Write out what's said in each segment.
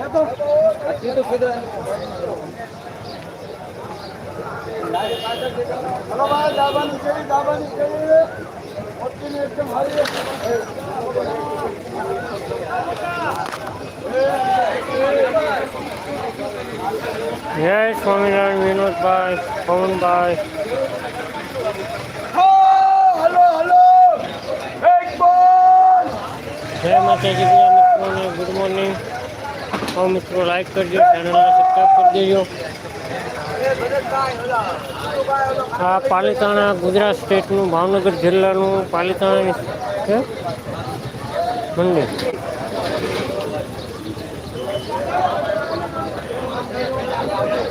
જય Swaminarayan Vinodbhai પવનભાઈ hello hello એક બોલ જય માતાજી બધા મિત્રોને ગુડ મોર્નિંગ તો મિત્રો લાઈક કરજો ચેનલને સબસ્ક્રાઈબ કરી દેજો. આ પાલિતાણા ગુજરાત સ્ટેટનું ભાવનગર જિલ્લાનું પાલિતાણા છે? મંદિર. Thank પૂરી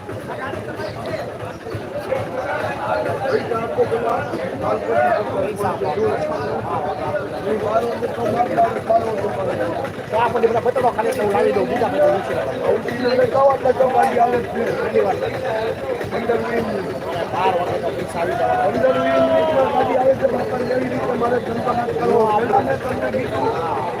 આપો પેલા ભાઈ પછી એમાં ઓલું ન હોય. તમને કીધું પૈસા આપો તમારે પૈસા આપો પેલા કાલ પછી બાર વાગે તો મારતા આવે, બાર વાગે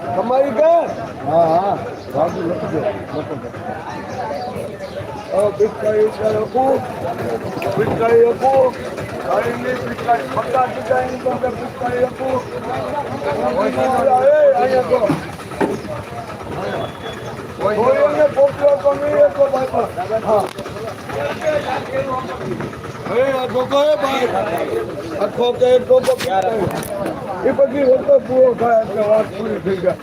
ભાવમાં યાર અપાતભાઈ, ઓછો કેવી વાત હતો? પેલા પૈસા આપો પછી કેરી અહીંથી જાઓ. પંદર મિનિટ તો આવો ફોન. એ બોલ! બતાવો. તો તો છે, બતાવો. તારી મમ્મી અત્યારનો કેવું કામ છે? એ મનોજ! એ! ક્યાં ગયો અમે મારો એ મનોજ! બોલ, બોલ, બોલ. અગાડી કે તમારી કે હા હા બાજુ લખજો લખો પિચકારી ઉપર લખું પિચકારી લખું ગાડીની પિચકારી પગા ડિઝાઇન તમને પિચકારી લખું અહીંયા તો કોઈ એમને પોક્યો તો નહીં એટલો બાપા હા એ આ ધોકો એ ભાઈ આ ખોકે એક ધોકો એ પછી હોતો પૂરો થાય એટલે વાત પૂરી થઈ જાય.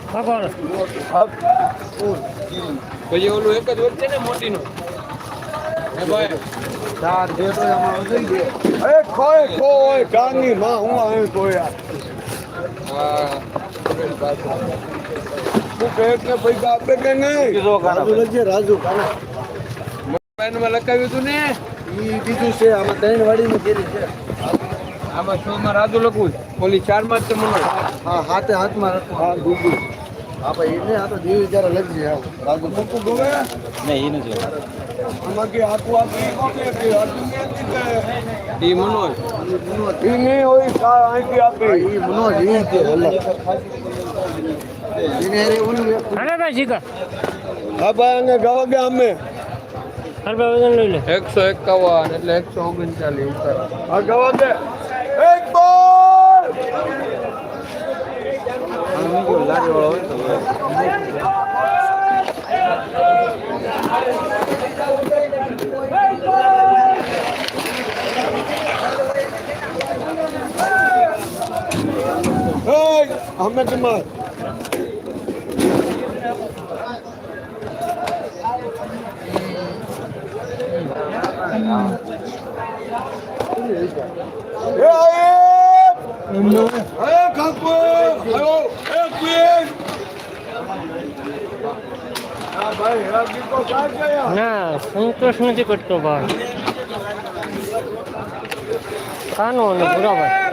પછી ઓલું એક જ વચ્ચે ને મોટી નું ચાર જેટલો એમાં વધી ગયો. એ ખોય ખો હોય કાની માં હું આવે ખોયા તું કે પૈસા આપે કે નહીં? રાજુ રાજુ. કાના મોબાઈલમાં લખાવ્યું હતું ને? એ બીજું છે આમાં ત્રણ વાડીની કેરી છે. આમાં છ માં રાજુ લખવું છે. ઓલી ચાર માં જ તે મનો હા હાથે હાથમાં રાખો હા ગુગુ હા ભાઈ એને આ તો દેવી જરા લખજે હા રાજુ મૂકું ગમે નહીં એ નથી આમાં કે આખું આખું ઈ કોકે કે આખું ક્યાંથી કે એ મનોજ ઈ નહીં હોય કા અહીંથી આપે ઈ મનો ઈ કે હલા એને રે ઓલું હાલે ભાઈ શીખા હા ભાઈ અને ગાવા ગયા અમે હાલ ભાઈ વજન લઈ લે એકસો એકાવન એટલે એકસો ઓગણચાલીસ ઉતાર હા ગાવા દે ನಿಮಗೆ ಉಳ್ಳಾರಿಗಳು Ahmed Kumar Hey, hey! Hey, Kakwe! ના સંતોષ નથી કરતો ભાઈ કાનો ભૂરાભાઈ